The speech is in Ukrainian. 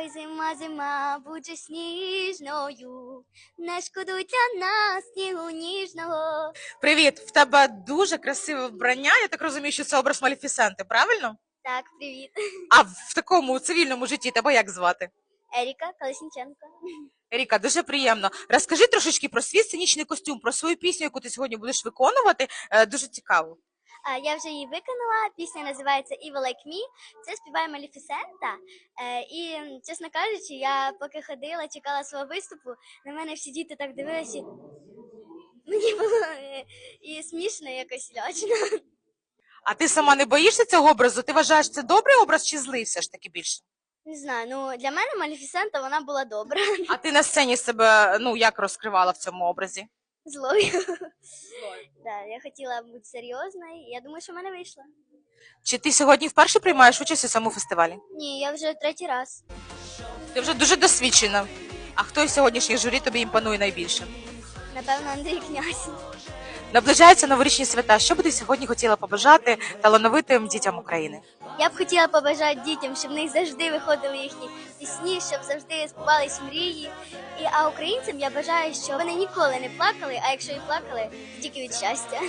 Ой, зима, зима, будь сніжною, не шкодуй для нас снігу ніжного. Привіт! В тебе дуже красиве вбрання. Я так розумію, що це образ Малефісенти, правильно? Так, привіт. А в такому цивільному житті тебе як звати? Еріка Колесніченко. Ріка, дуже приємно. Розкажи трошечки про свій сценічний костюм, про свою пісню, яку ти сьогодні будеш виконувати. Е, Дуже цікаво. А, я вже її виконала. Пісня називається Evil Like Me. Це співає Малефісента. Е, і, чесно кажучи, я поки ходила, чекала свого виступу, на мене всі діти так дивилися. і Мені було е, і смішно, і якось лячно. А ти сама не боїшся цього образу? Ти вважаєш це добрий образ чи злий все ж таки більше? Не знаю, ну для мене Малефісента вона була добра. А ти на сцені себе ну як розкривала в цьому образі? Злою. Да, я хотіла бути серйозною, і я думаю, що в мене вийшло. Чи ти сьогодні вперше приймаєш участь у цьому фестивалі? Ні, я вже третій раз. Ти вже дуже досвідчена. А хто із сьогоднішніх журі тобі імпонує найбільше? Напевно, Андрій князь. Наближаються новорічні свята. Що би ти сьогодні хотіла побажати талановитим дітям України? Я б хотіла побажати дітям, щоб в них завжди виходили їхні пісні, щоб завжди збувались мрії. І а українцям я бажаю, щоб вони ніколи не плакали, а якщо і плакали, тільки від щастя.